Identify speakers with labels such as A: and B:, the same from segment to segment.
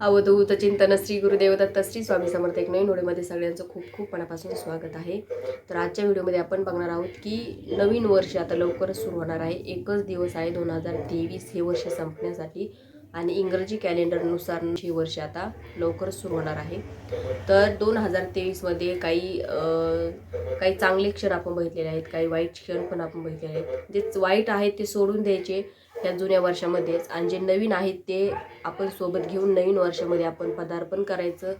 A: अवधूत चिंतन श्री गुरुदेव दत्त श्री स्वामी समर्थ एक नवीन व्हिडिओमध्ये सगळ्यांचं खूप खूप मनापासून स्वागत आहे. तर आजच्या व्हिडिओमध्ये आपण बघणार आहोत की नवीन वर्ष आता लवकरच सुरू होणार आहे. एकच दिवस आहे दोन हजार तेवीस हे वर्ष संपण्यासाठी आणि इंग्रजी कॅलेंडरनुसार हे वर्ष आता लवकरच सुरू होणार आहे. तर दोन हजार तेवीसमध्ये काही काही चांगले क्षण आपण बघितलेले आहेत काही वाईट क्षण पण आपण बघितलेले आहेत. जे वाईट आहेत ते सोडून द्यायचे या जुन्या वर्षामध्येच. आणि जे नवीन आहेत ते आपण सोबत घेऊन नवीन वर्षामध्ये आपण पदार्पण करायचं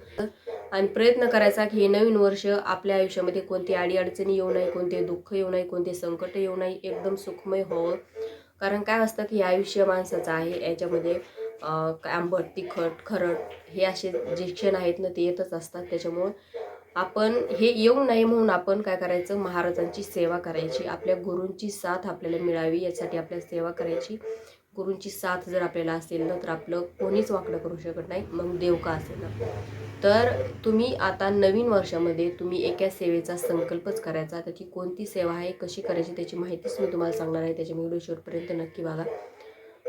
A: आणि प्रयत्न करायचा की हे नवीन वर्ष आपल्या आयुष्यामध्ये कोणती अडीअडचणी येऊ नये कोणते दुःख येऊ नये कोणते संकट येऊ नये एकदम सुखमय व्हावं. कारण काय असतं की हे आयुष्य माणसाचं आहे याच्यामध्ये आंबट तिखट खरट हे असे जे क्षण आहेत ना ते येतच असतात. त्याच्यामुळं आपण हे येऊ नये म्हणून आपण काय करायचं? महाराजांची सेवा करायची. आपल्या गुरूंची साथ आपल्याला मिळावी यासाठी आपल्याला सेवा करायची. गुरूंची साथ जर आपल्याला असेल ना तर आपलं कोणीच वाकडं करू शकत नाही. मग देव का असेल? ना तर तुम्ही आता नवीन वर्षामध्ये तुम्ही एका सेवेचा संकल्पच करायचा. तर ती कोणती सेवा आहे कशी करायची त्याची माहितीच मी तुम्हाला सांगणार आहे. त्याच्या व्हिडिओ शेवटपर्यंत नक्की बघा.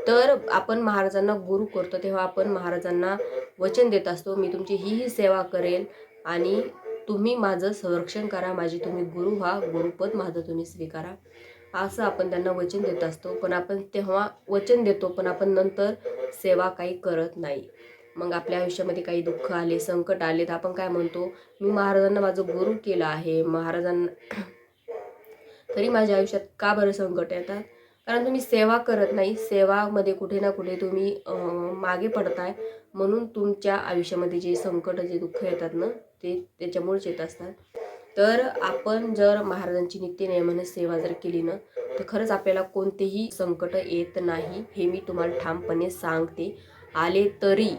A: तर आपण महाराजांना गुरु करतो तेव्हा आपण महाराजांना वचन देत असतो. मी तुमची ही ही सेवा करेल आणि तुम्ही माझं संरक्षण करा माझी तुम्ही गुरु व्हा गुरुपद माझं तुम्ही स्वीकारा. असं आपण त्यांना वचन देत असतो. पण आपण तेव्हा वचन देतो पण आपण नंतर सेवा काही करत नाही. मग आपल्या आयुष्यामध्ये काही दुःख आले संकट आले तर आपण काय म्हणतो? मी महाराजांना माझं गुरु केलं आहे. महाराजांना तरी माझ्या आयुष्यात का बरं संकट येतात? कारण तुम्ही सेवा करत नाही सेवामध्ये कुठे ना कुठे तुम्ही मागे पडताय. म्हणून तुमच्या आयुष्यामध्ये जे संकट जे दुःख येतात ना ते त्याच्यामुळेच येत असतात. तर आपण जर महाराजांची नित्यनियमाने सेवा जर केली ना तर खरंच आपल्याला कोणतेही संकट येत नाही हे मी तुम्हाला ठामपणे सांगते. आले तरी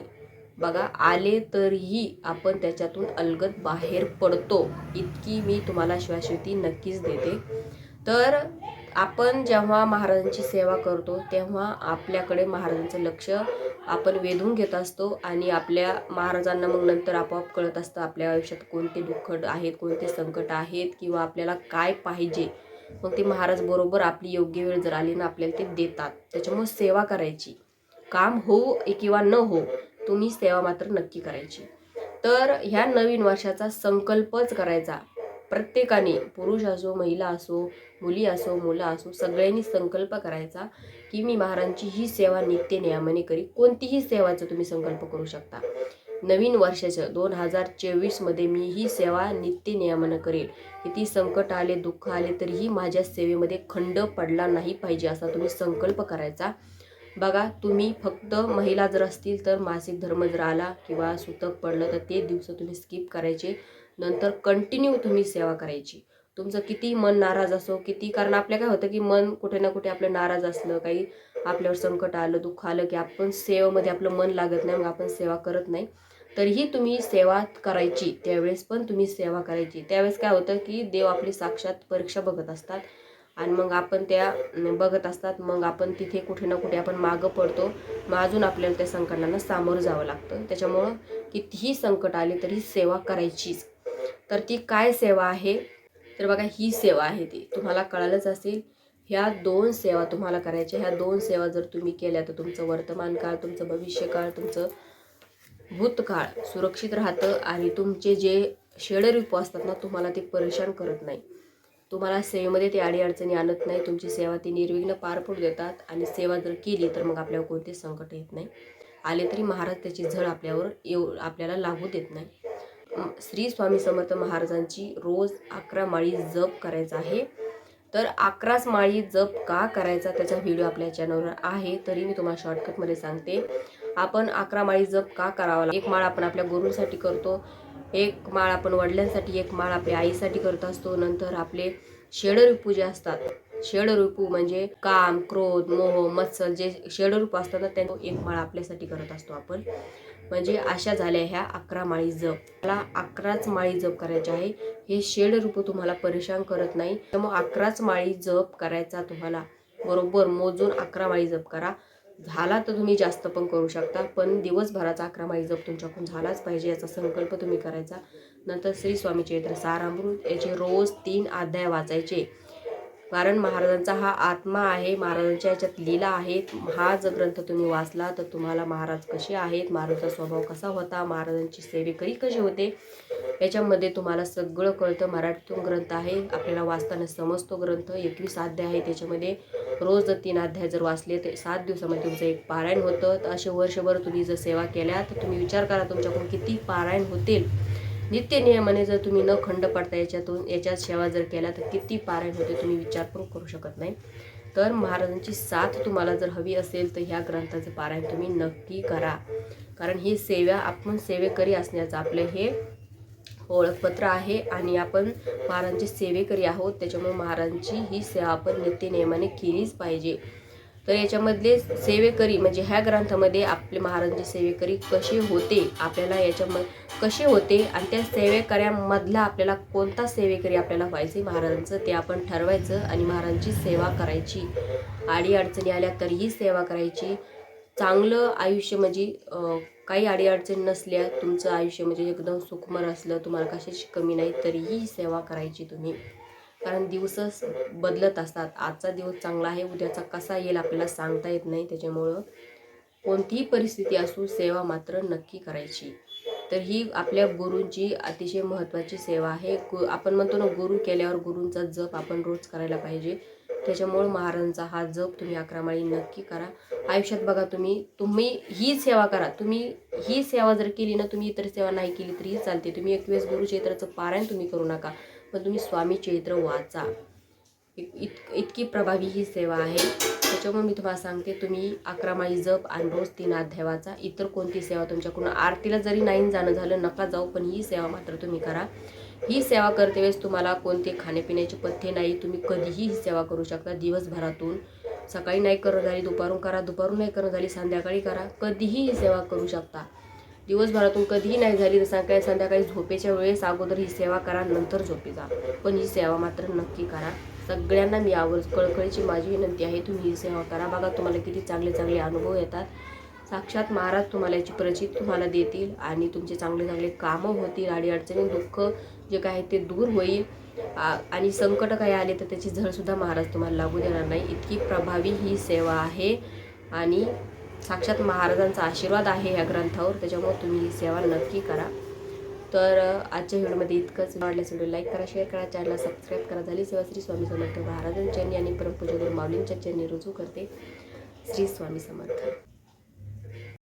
A: बघा आले तरीही आपण त्याच्यातून अलगद बाहेर पडतो. इतकी मी तुम्हाला श्वासयुती नक्कीच देते. तर आपण जेव्हा महाराजांची सेवा करतो तेव्हा आपल्याकडे महाराजांचं लक्ष आपण वेधून घेत असतो आणि आपल्या महाराजांना मग नंतर आपोआप कळत असतं आपल्या आयुष्यात कोणते दुःख आहेत कोणते संकट आहेत किंवा आपल्याला काय पाहिजे. मग ते महाराज बरोबर आपली योग्य वेळ जर आली ना आपल्याला ते देतात. त्याच्यामुळे सेवा करायची. काम हो किंवा न हो तुम्ही सेवा मात्र नक्की करायची. तर ह्या नवीन वर्षाचा संकल्पच करायचा. प्रत्येकाने पुरुष असो महिला असो मुली असो मुलं असो सगळ्यांनी संकल्प करायचा की मी महाराजांची ही सेवा नित्य नियमाने करी. कोणतीही सेवाचं तुम्ही संकल्प करू शकता. नवीन वर्षाचं दोन हजार चोवीसमध्ये मी ही सेवा नित्य नियमानं करेल. किती संकट आले दुःख आले तरीही माझ्या सेवेमध्ये खंड पडला नाही पाहिजे असा तुम्ही संकल्प करायचा. बघा तुम्ही फक्त महिला जर असतील तर मासिक धर्म जर आला किंवा सुतक पडलं तर ते दिवस तुम्ही स्किप करायचे. नंतर कंटिन्यू तुम्ही सेवा करायची. तुमचं किती मन नाराज असो किती कारण आपल्या काय होतं की मन कुठे ना कुठे आपलं नाराज असलं काही आपल्यावर संकट आलं दुःख आलं की आपण सेवेमध्ये आपलं मन लागत नाही मग आपण सेवा करत नाही. तरीही तुम्ही सेवा करायची त्यावेळेस पण तुम्ही सेवा करायची. त्यावेळेस काय होतं की देव आपली साक्षात परीक्षा बघत असतात आणि मग आपण त्या बघत असतात. मग आपण तिथे कुठे ना कुठे आपण मागं पडतो. मग अजून आपल्याला त्या संकटांना सामोरं जावं लागतं. त्याच्यामुळं कितीही संकट आले तरी सेवा करायचीच. तर ती काय सेवा आहे? तर बघा ही सेवा आहे ती. तुम्हाला कळालंच असेल ह्या दोन सेवा तुम्हाला करायच्या ह्या दोन सेवा जर तुम्ही केल्या तर तुमचं वर्तमान काळ तुमचं भविष्यकाळ तुमचं भूतकाळ सुरक्षित राहतं आणि तुमचे जे षडरिपू असतात ना तुम्हाला ते परेशान करत नाही. तुम्हाला सेवेमध्ये ते अडीअडचणी आणत नाही. तुमची सेवा ती निर्विघ्न पार पडू देतात आणि सेवा जर केली तर मग आपल्यावर कोणते संकट येत नाही. आले तरी महाराज त्याची झळ आपल्यावर येऊ आपल्याला लागू देत नाही. श्री स्वामी समर्थ महाराजांची रोज अकरा माळी जप करायचा आहे. तर अकराच माळी जप का करायचा त्याचा व्हिडिओ आपल्या चॅनलवर आहे. तरी मी तुम्हाला शॉर्टकटमध्ये सांगते. आपण अकरा माळी जप का करावा एक माळ आपण आपल्या गुरूंसाठी करतो. एक माळ आपण वडिलांसाठी एक माळ आपल्या आईसाठी करत असतो. नंतर आपले षडऋपू जे असतात षडऋपू म्हणजे काम क्रोध मोह मत्सल जे षडरूप असतात ना त्यांना एक माळ आपल्यासाठी करत असतो आपण. म्हणजे अशा झाल्या ह्या अकरा माळी जप. मला अकराच माळी जप करायचे आहे. हे शेड रूप तुम्हाला परेशान करत नाही. त्यामुळे अकराच माळी जप करायचा तुम्हाला. बरोबर मोजून अकरा माळी जप करा. झाला तर तुम्ही जास्त पण करू शकता पण दिवसभराचा अकरा माळी जप तुमच्याकडून झालाच पाहिजे याचा संकल्प तुम्ही करायचा. नंतर श्री स्वामी चरित्र सारामृत याचे रोज तीन अध्याय वाचायचे. कारण महाराजांचा हा आत्मा आहे महाराजांच्या याच्यात लीला आहेत हा जर ग्रंथ तुम्ही वाचला तर तुम्हाला महाराज कसे आहेत महाराजांचा स्वभाव कसा होता महाराजांची सेवेकरी कशी होते याच्यामध्ये तुम्हाला सगळं कळतं. मराठीतून ग्रंथ आहे आपल्याला वाचताना समजतो ग्रंथ. एकवीस अध्याय आहे त्याच्यामध्ये. रोज जर तीन अध्याय जर वाचले तर सात दिवसामध्ये तुमचं एक पारायण होतं. तर असे वर्षभर तुम्ही जर सेवा केल्या तर तुम्ही विचार करा तुमच्याकडून किती पारायण होतील. नित्य नियमाने जर तुम्ही न खंड पडता याच्यातून याच्यात सेवा जर केल्या तर किती पारायण होते तुम्ही विचार पण करू शकत नाही. तर महाराजांची साथ तुम्हाला जर हवी असेल तर ह्या ग्रंथाचं पारायण तुम्ही नक्की करा. कारण ही सेवा आपण सेवेकरी असण्याचं आपलं हे ओळखपत्र आहे आणि आपण महाराजांची सेवेकरी आहोत. त्याच्यामुळे महाराजांची ही सेवा आपण नित्य नियमाने केलीच पाहिजे. तर याच्यामधले सेवेकरी म्हणजे ह्या ग्रंथामध्ये आपले महाराजांचे सेवेकरी कसे होते आपल्याला याच्यामध्ये कसे होते आणि त्या सेवेकऱ्यांमधला आपल्याला कोणता सेवेकरी आपल्याला व्हायचे महाराजांचं ते आपण ठरवायचं आणि महाराजांची सेवा करायची. आडी अडचणी आल्या तरीही सेवा करायची. चांगलं आयुष्य म्हणजे काही अडीअडचणी नसल्या तुमचं आयुष्य म्हणजे एकदम सुखमर असलं तुम्हाला कशाची कमी नाही तरीही सेवा करायची तुम्ही. कारण दिवस बदलत असतात. आजचा दिवस चांगला आहे उद्याचा कसा येईल आपल्याला सांगता येत नाही. त्याच्यामुळं कोणतीही परिस्थिती असू सेवा मात्र नक्की करायची. तर ही आपल्या गुरूंची अतिशय महत्त्वाची सेवा आहे. गु आपण म्हणतो ना गुरु केल्यावर गुरूंचा जप आपण रोज करायला पाहिजे. त्याच्यामुळं महाराजांचा हा जप तुम्ही अकरा माळी नक्की करा. आयुष्यात बघा तुम्ही तुम्ही ही सेवा करा. तुम्ही ही सेवा जर केली ना तुम्ही इतर सेवा नाही केली तरीही चालते. तुम्ही एकवीस गुरुचैत्राचं पारायण तुम्ही करू नका. पण तुम्ही स्वामी चैत्र वाचा. इत इतकी प्रभावी ही सेवा आहे. त्याच्यामुळे मी तुम्हाला सांगते तुम्ही अकरा माळी जप आणि रोज तीन अध्याय वाचा. इतर कोणती सेवा तुमच्याकडून आरतीला जरी नाही जाणं झालं नका जाऊ पण ही सेवा मात्र तुम्ही करा. ही सेवा करते वेळेस तुम्हाला कोणते खाण्यापिण्याचे पथ्य नाही तुम्ही कधीही ही सेवा करू शकता दिवसभरातून. सकाळी नाही करणं झाली दुपारून करा दुपारून नाही करणं झाली संध्याकाळी करा. कधीही ही सेवा करू शकता. दिवसभरातून कधीही नाही झाली तर सकाळी संध्याकाळी झोपेच्या वेळेस अगोदर ही सेवा करा नंतर झोपे जा. पण ही सेवा मात्र नक्की करा. सगळ्यांना मी यावर कळकळीची माझी विनंती आहे तुम्ही ही सेवा करा. बघा तुम्हाला किती चांगले चांगले अनुभव येतात. साक्षात महाराज तुम्हाला याची प्रचित तुम्हाला देतील आणि तुमचे चांगले चांगले कामं होतील आणि अडचणी दुःख जे काय आहे ते दूर होईल. आणि संकट काही आले तर त्याची झळसुद्धा महाराज तुम्हाला लागू देणार नाही. इतकी प्रभावी ही सेवा आहे. आणि साक्षात महाराजांचा आशीर्वाद आहे या ग्रंथावर त्याच्यामुळे तुम्ही ही सेवा नक्की करा. तर आजच्या व्हिडिओमध्ये इतकंच. वाटल्यास व्हिडिओ लाईक करा शेअर करा चॅनलला सबस्क्राईब करा. झाली सेवा श्री स्वामी समर्थ महाराजांच्या चरणी आणि परमपूज्य माऊलींच्या चरणी रुजू करते. श्री स्वामी समर्थ.